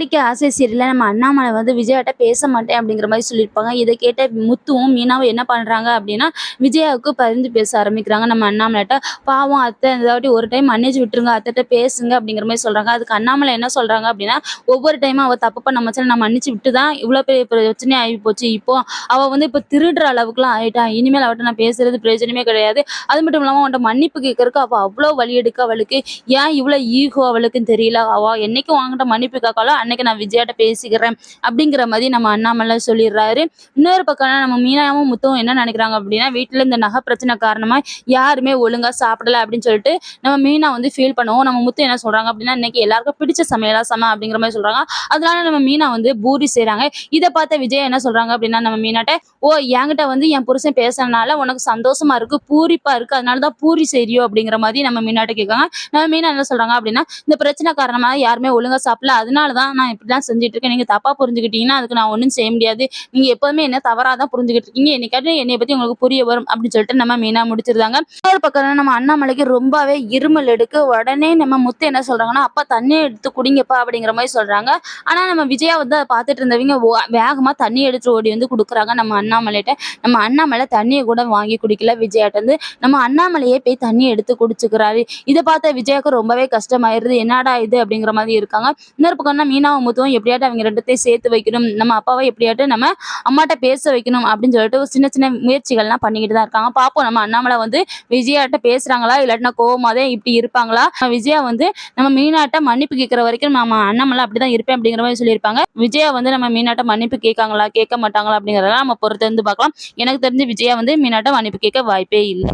நடிக்க ஆசை சீரியல்ல நம்ம அண்ணாமலை வந்து விஜயாட்ட பேச மாட்டேன் அப்படிங்கிற மாதிரி சொல்லியிருப்பாங்க. இதை கேட்ட முத்துவும் மீனாவும் என்ன பண்ணுறாங்க அப்படின்னா விஜயாவுக்கு பரிந்து பேச ஆரம்பிக்கிறாங்க. நம்ம அண்ணாமலைட்ட பாவம் அத்தை இந்த வாட்டி ஒரு டைம் மன்னிச்சு விட்டுருங்க. அத்தைட்ட பேசுங்க. அப்படிங்கிற மாதிரி சொல்கிறாங்க அதுக்கு அண்ணாமலை என்ன சொல்கிறாங்க அப்படின்னா ஒவ்வொரு டைமும் அவள் தப்பு பண்ண மச்சான் நான் மன்னிச்சு விட்டு தான் இவ்வளோ பெரிய பிரச்சனை ஆகி போச்சு. இப்போ அவள் வந்து இப்போ திருடுற அளவுக்குலாம் ஆயிட்டா. இனிமேல் அவட்ட நான் பேசுறது பிரயோஜனமே கிடையாது. அது மட்டும் இல்லாமல் அவன்கிட்ட மன்னிப்பு கேட்கறக்கு அவள் அவ்வளோ வழி எடுக்க அவளுக்கு. ஏன் இவ்வளோ ஈகோ அவளுக்குன்னு தெரியல. அவ என்னைக்கு வாங்கிட்ட மன்னிப்பு கேட்காலோ அன்னைக்கு நான் விஜயாட்ட பேசிக்கிறேன் அப்படிங்கிற மாதிரி நம்ம அண்ணாமலை சொல்லிடுறாரு. இன்னொரு பக்கம் நம்ம மீனாவும் முத்துவும் என்ன நினைக்கிறாங்க அப்படின்னா வீட்டில் இந்த நகை பிரச்சனை காரணமா யாருமே ஒழுங்கா சாப்பிடல அப்படின்னு சொல்லிட்டு நம்ம மீனா வந்து ஃபீல் பண்ணுவோம். நம்ம முத்து என்ன சொல்றாங்க அப்படின்னா இன்னைக்கு எல்லாருக்கும் பிடிச்ச சமையலா சம அப்படிங்கிற மாதிரி சொல்றாங்க. அதனால நம்ம மீனா வந்து பூரி செய்றாங்க. இதை பார்த்த விஜய் என்ன சொல்றாங்க அப்படின்னா நம்ம மீனாட்ட ஓ என்கிட்ட வந்து என் புருஷன் பேசுறதுனால உனக்கு சந்தோஷமா இருக்கு பூரிப்பா இருக்கு அதனால தான் பூரி செய்யோ அப்படிங்கிற மாதிரி நம்ம மீனாட்ட கேட்காங்க நம்ம மீனா என்ன சொல்றாங்க அப்படின்னா இந்த பிரச்சனை காரணமா யாருமே ஒழுங்கா சாப்பிடல அதனால தான் நான் இப்படிலாம் செஞ்சுட்டு இருக்கேன் நீங்க தப்பா புரிஞ்சுக்கிட்டீங்கன்னா அதுக்கு நான் ஒன்றும் செய்ய முடியாது. நீங்க எப்போதுமே என்ன தவறா தான் புரிஞ்சுக்கிட்டு இருக்கீங்க என்னைக்காட்டும் என்னை பத்தி உங்களுக்கு புரிய வரும் அப்படின்னு சொல்லிட்டு நம்ம மீனா முடிச்சிருந்தாங்க. இன்னொரு பக்கம் நம்ம அண்ணாமலைக்கு ரொம்பவே இருமல் எடுக்கு உடனே நம்ம முத்து என்ன சொல்றாங்கன்னா அப்பா தண்ணி எடுத்து குடிங்கப்பா அப்படிங்கிற மாதிரி சொல்றாங்க. ஆனா நம்ம விஜயா வந்து அதை பார்த்துட்டு இருந்தவங்க வேகமா தண்ணி எடுத்து ஓடி வந்து கொடுக்குறாங்க நம்ம அண்ணாமலைகிட்ட. நம்ம அண்ணாமலை தண்ணியை கூட வாங்கி குடிக்கல விஜயாட்ட இருந்து. நம்ம அண்ணாமலையே போய் தண்ணி எடுத்து குடிச்சுக்கிறாரு. இதை பார்த்த விஜயாக்கு ரொம்பவே கஷ்டமாயிருது. என்னடா இது? அப்படிங்கிற மாதிரி இருக்காங்க. இன்னொரு பக்கம்னா மீனாவும் முத்துவும் எப்படியாட்டும் அவங்க ரெண்டுத்தையும் சேர்த்து வைக்கணும். நம்ம அப்பாவை எப்படியாட்டும் நம்ம அம்மாட்ட பேச வைக்கணும் அப்படின்னு சொல்லிட்டு ஒரு சின்ன சின்ன முயற்சிகள்லாம் பண்ணிக்கிட்டு தான் இருக்காங்க. பார்ப்போம் நம்ம அண்ணாமலை வந்து விஜயாட்ட பேசுறாங்களா? இல்லாட்டினா கோவமாதே தான் இப்படி இருப்பாங்களா? விஜயா வந்து நம்ம மீனாட்ட மன்னிப்பு கேட்குற வரைக்கும் நம்ம அண்ணாமலை அப்படிதான் இருப்பேன் அப்படிங்கிற மாதிரி சொல்லியிருப்பாங்க. விஜயா வந்து நம்ம மீனாட்ட மன்னிப்பு கேட்காங்களா? கேட்க மாட்டாங்களா அப்படிங்கிறதெல்லாம் நம்ம பொறுத்து வந்து பார்க்கலாம். எனக்கு தெரிஞ்சு விஜயா வந்து மீனாட்ட மன்னிப்பு கேட்க வாய்ப்பே இல்லை.